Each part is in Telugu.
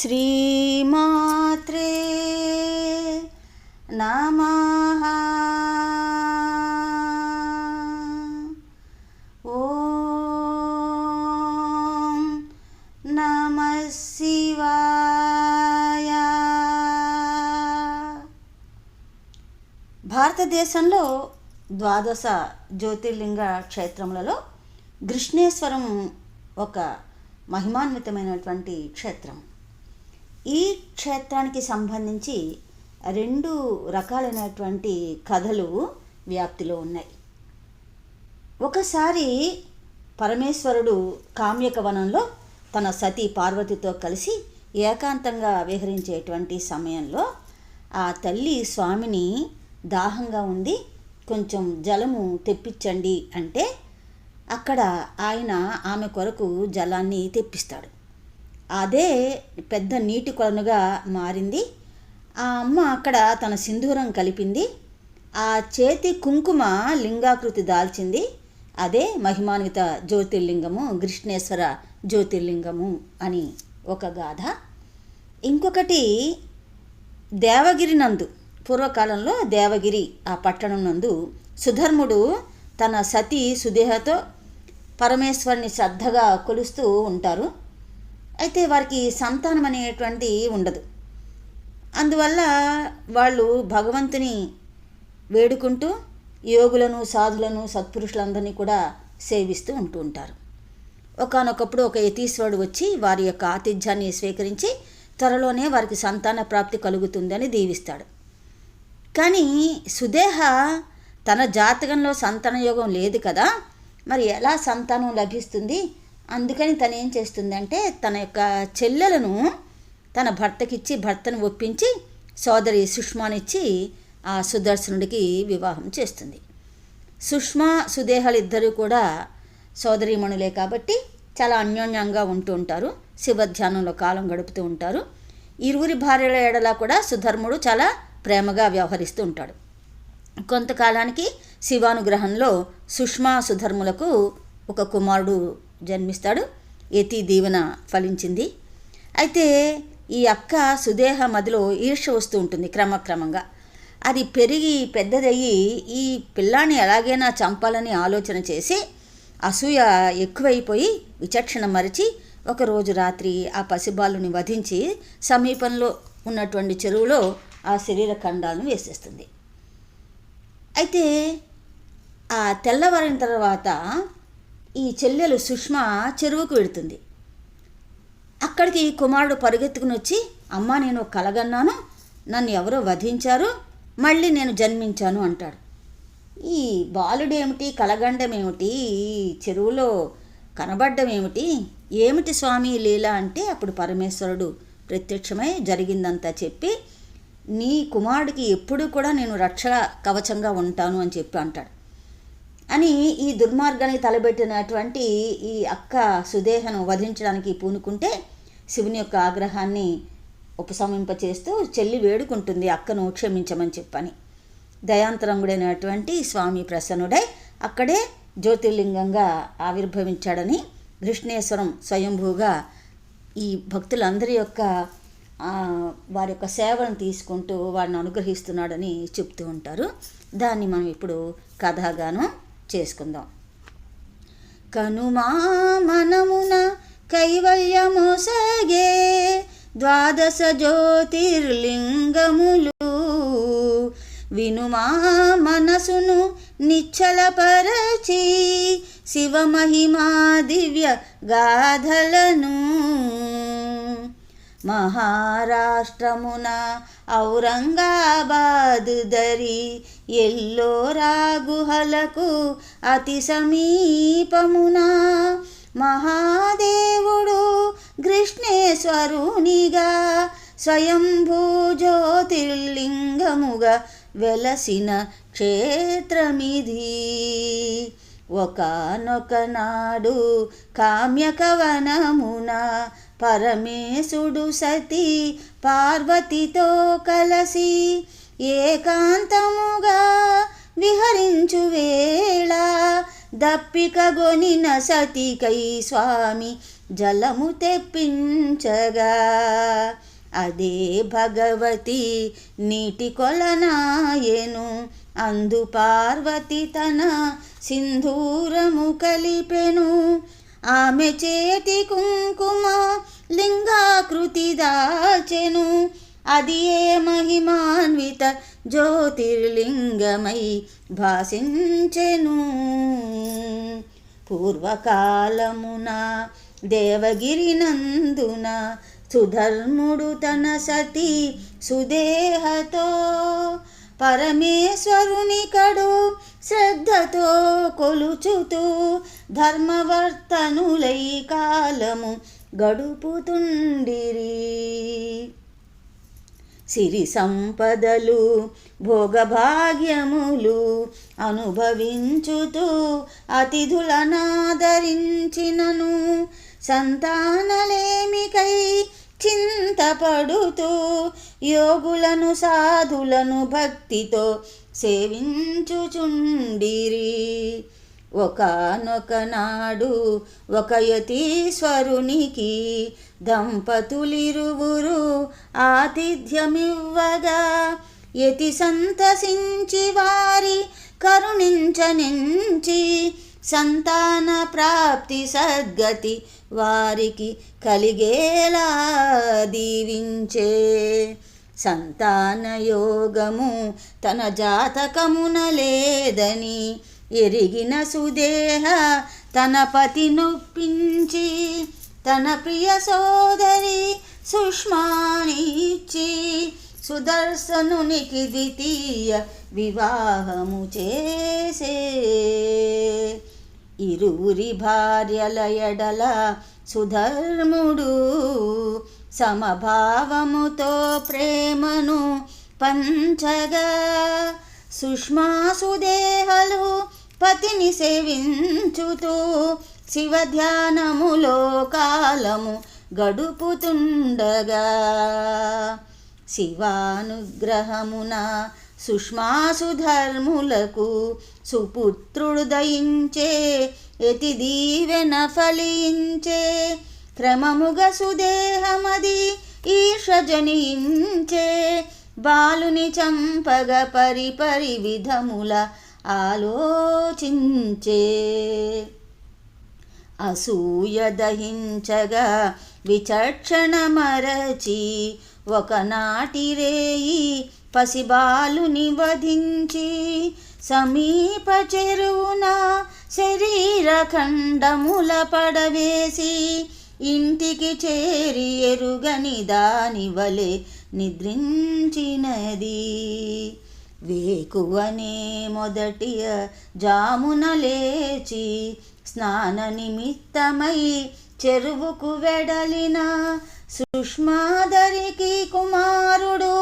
శ్రీమాత్రే నమః ఓం నమ శివాయ భారతదేశంలో ద్వాదశ జ్యోతిర్లింగ క్షేత్రములలో కృష్ణేశ్వరం ఒక మహిమాన్వితమైనటువంటి క్షేత్రం. ఈ క్షేత్రానికి సంబంధించి రెండు రకాలైనటువంటి కథలు వ్యాప్తిలో ఉన్నాయి. ఒకసారి పరమేశ్వరుడు కామ్యక వనంలో తన సతీ పార్వతితో కలిసి ఏకాంతంగా విహరించేటువంటి సమయంలో ఆ తల్లి స్వామిని దాహంగా ఉంది కొంచెం జలము తెప్పించండి అంటే అక్కడ ఆయన ఆమె కొరకు జలాన్ని తెప్పిస్తాడు. అదే పెద్ద నీటి కొలనుగా మారింది. ఆ అమ్మ అక్కడ తన సింధూరం కలిపింది. ఆ చేతి కుంకుమ లింగాకృతి దాల్చింది. అదే మహిమాన్విత జ్యోతిర్లింగము కృష్ణేశ్వర జ్యోతిర్లింగము అని ఒక గాథ. ఇంకొకటి దేవగిరి నందు పూర్వకాలంలో దేవగిరి ఆ పట్టణం నందు సుధర్ముడు తన సతీ సుదేహతో పరమేశ్వరుని శ్రద్ధగా కొలుస్తూ ఉంటారు. అయితే వారికి సంతానం అనేటువంటి ఉండదు. అందువల్ల వాళ్ళు భగవంతుని వేడుకుంటూ యోగులను సాధులను సత్పురుషులందరినీ కూడా సేవిస్తూ ఉంటూ ఉంటారు. ఒకనొకప్పుడు ఒక యతీశ్వరుడు వచ్చి వారి యొక్క ఆతిథ్యాన్ని స్వీకరించి త్వరలోనే వారికి సంతాన ప్రాప్తి కలుగుతుందని దీవిస్తాడు. కానీ సుదేహ తన జాతకంలో సంతాన యోగం లేదు కదా మరి ఎలా సంతానం లభిస్తుంది? అందుకని తను ఏం చేస్తుందంటే తన యొక్క చెల్లెలను తన భర్తకిచ్చి భర్తను ఒప్పించి సోదరి సుష్మానిచ్చి ఆ సుదర్శనుడికి వివాహం చేస్తుంది. సుష్మా సుదేహాలు ఇద్దరు కూడా సోదరీమణులే కాబట్టి చాలా అన్యోన్యంగా ఉంటూ ఉంటారు. శివధ్యానంలో కాలం గడుపుతూ ఉంటారు. ఇరువురి భార్యల ఏడలా కూడా సుధర్ముడు చాలా ప్రేమగా వ్యవహరిస్తూ ఉంటాడు. కొంతకాలానికి శివానుగ్రహంలో సుష్మా సుధర్ములకు ఒక కుమారుడు జన్మిస్తాడు. యతి దీవెన ఫలించింది. అయితే ఈ అక్క సుదేహ మదిలో ఈర్ష వస్తూ ఉంటుంది క్రమక్రమంగా. అది పెరిగి పెద్దదయ్యి ఈ పిల్లాన్ని ఎలాగైనా చంపాలని ఆలోచన చేసి అసూయ ఎక్కువైపోయి విచక్షణ మరిచి ఒకరోజు రాత్రి ఆ పసిబాలుని వధించి సమీపంలో ఉన్నటువంటి చెరువులో ఆ శరీర ఖండాలను వేసేస్తుంది. అయితే ఆ తెల్లవారిన తర్వాత ఈ చెల్లెలు సుష్మ చెరువుకు వెళుతుంది. అక్కడికి కుమారుడు పరుగెత్తుకుని వచ్చి అమ్మ నేను కలగన్నాను. నన్ను ఎవరో వధించారు. మళ్ళీ నేను జన్మించాను అంటాడు. ఈ బాలుడేమిటి? కలగండం ఏమిటి ఈ చెరువులో కనబడ్డం ఏమిటి ఏమిటి స్వామి లీల అంటే అప్పుడు పరమేశ్వరుడు ప్రత్యక్షమై జరిగిందంతా చెప్పి నీ కుమారుడికి ఎప్పుడూ కూడా నేను రక్ష కవచంగా ఉంటాను అని చెప్పి అంటాడు. అని ఈ దుర్మార్గానికి తలబెట్టినటువంటి ఈ అక్క సుదేహను వధించడానికి పూనుకుంటే శివుని యొక్క ఆగ్రహాన్ని ఉపశమింపచేస్తూ చెల్లి వేడుకుంటుంది అక్కను క్షమించమని చెప్పని. దయాంతరంగుడైనటువంటి స్వామి ప్రసన్నుడై అక్కడే జ్యోతిర్లింగంగా ఆవిర్భవించాడని కృష్ణేశ్వరం స్వయంభూగా ఈ భక్తులందరి యొక్క వారి యొక్క సేవలను తీసుకుంటూ వారిని అనుగ్రహిస్తున్నాడని చెప్తూ ఉంటారు. దాన్ని మనం ఇప్పుడు కథగాను. చేసుకుందాం. కనుమా మనమున కైవల్యమోసగే ద్వాదశ జ్యోతిర్లింగములు. వినుమా మనసును నిచ్చలపరచి శివమహిమా దివ్య గాథలను. మహారాష్ట్రమున ఔరంగాబాదు దరి ఎల్లోరా గుహలకు అతి సమీపమున మహాదేవుడు కృష్ణేశ్వరునిగా స్వయంభూ జ్యోతిర్లింగముగా వెలసిన క్షేత్రమిది. ఒకనొక నాడు కామ్యకవనమున పరమేశుడు సతీ పార్వతితో కలసి ఏకాంతముగా విహరించు వేళ దప్పికగొనిన సతికై స్వామి జలము తెప్పించగా. అదే భగవతి నీటి కొలనాయను అందు పార్వతి తన సింధూరము కలిపెను. ఆమె చేతి కుంకుమ లింగాకృతి దాచెను. అది ఏ మహిమాన్విత జ్యోతిర్లింగమై భాషించెను. పూర్వకాలమున దేవగిరి నందున సుధర్ముడు తన సతి సుదేహతో పరమేశ్వరుని కడు శ్రద్ధతో కొలుచుతూ ధర్మవర్తనులై కాలము గడుపుతుండిరి. సిరి సంపదలు భోగభాగ్యములు అనుభవించుతూ అతిథులనాదరించినను సంతానలేమికై చింతపడుతూ యోగులను సాధులను భక్తితో సేవించుచుండిరి. ఒకనొక నాడు ఒక యతీశ్వరునికి దంపతులిరువురు ఆతిథ్యమివ్వగా యతి సంతసించి వారి కరుణించనించి సంతాన ప్రాప్తి సద్గతి వారికి కలిగేలా దీవించే. సంతాన యోగము తన జాతకమున లేదని ఎరిగిన సుదేహ తన పతి నొప్పించి తన ప్రియ సోదరి సుష్మానిచ్చి సుదర్శనునికి ద్వితీయ వివాహము చేసే. ఇరువురి భార్యల ఎడల సుధర్ముడు సమభావముతో ప్రేమను పంచగా. సుష్మాసుదేహలు పతిని సేవించుతూ శివధ్యానములో కాలము గడుపుతుండగా. శివానుగ్రహమున సుష్మాసుధర్ములకు సుపుత్రుడు దయించే ఎతి దీవెన ఫలించే. క్రమముగ సుదేహమది ఈష జనించే బాలుని చంపగ పరిపరి విధముల ఆలోచించే. అసూయ దహించగా విచక్షణ మరచి ఒకనాటి రేయి పసిబాలుని వధించి సమీప చెరువున శరీర ఖండముల పడవేసి ఇంటికి చేరి ఎరుగని దాని వలె నిద్రించినది. వేకువనే మొదటి జామున లేచి స్నాన నిమిత్తమై చెరువుకు వెడలిన సుష్మాదరికి కుమారుడు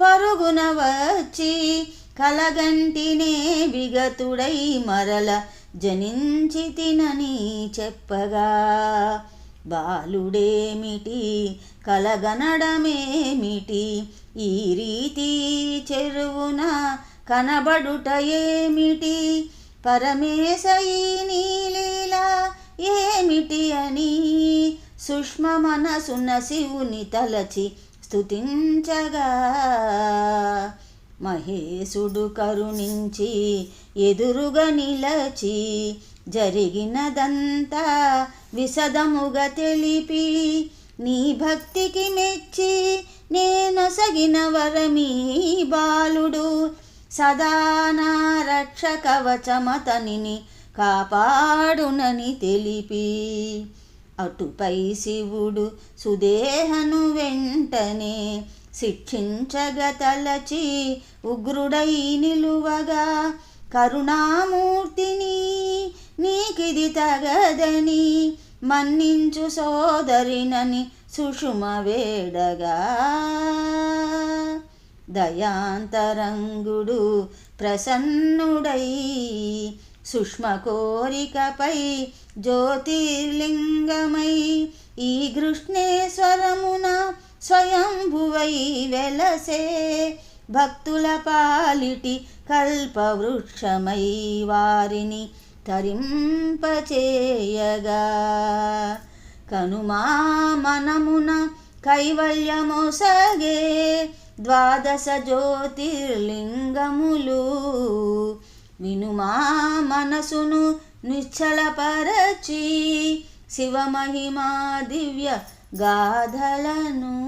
పరుగున వచ్చి కలగంటినే విగతుడై మరల జనించి తినని చెప్పగా బాలుడేమిటి? కలగనడమేమిటి? ఈ రీతి చెరువున కనబడుట ఏమిటి? పరమేశయి నీలీలా ఏమిటి అని సుష్మ మనసున శివుని తలచి స్థుతించగా మహేశుడు కరుణించి ఎదురుగా నిలచి జరిగినదంతా విశదముగా తెలిపి నీ భక్తికి మెచ్చి నేనొసగిన వరమీ బాలుడు. సదానా రక్ష కవచమతనిని కాపాడునని తెలిపి అటుపై శివుడు సుదేహను వెంటనే శిక్షించగ తలచి ఉగ్రుడై నిలువగా కరుణామూర్తిని నీకిది తగదని మన్నించు సోదరినని సుషుమ వేడగా. దయాంతరంగుడు ప్రసన్నుడై సుష్మ కోరికపై జ్యోతిర్లింగమై ఈ కృష్ణేశ్వరమున స్వయంభువై వెలసే భక్తుల పాలిటి కల్పవృక్షమై వారిని తరింపచేయగా. కనుమా మనమున కైవల్యమొసగే ద్వాదశ జ్యోతిర్లింగములు. వినుమా మనసును నిశ్చలపరచి శివమహిమా దివ్య గాథలను.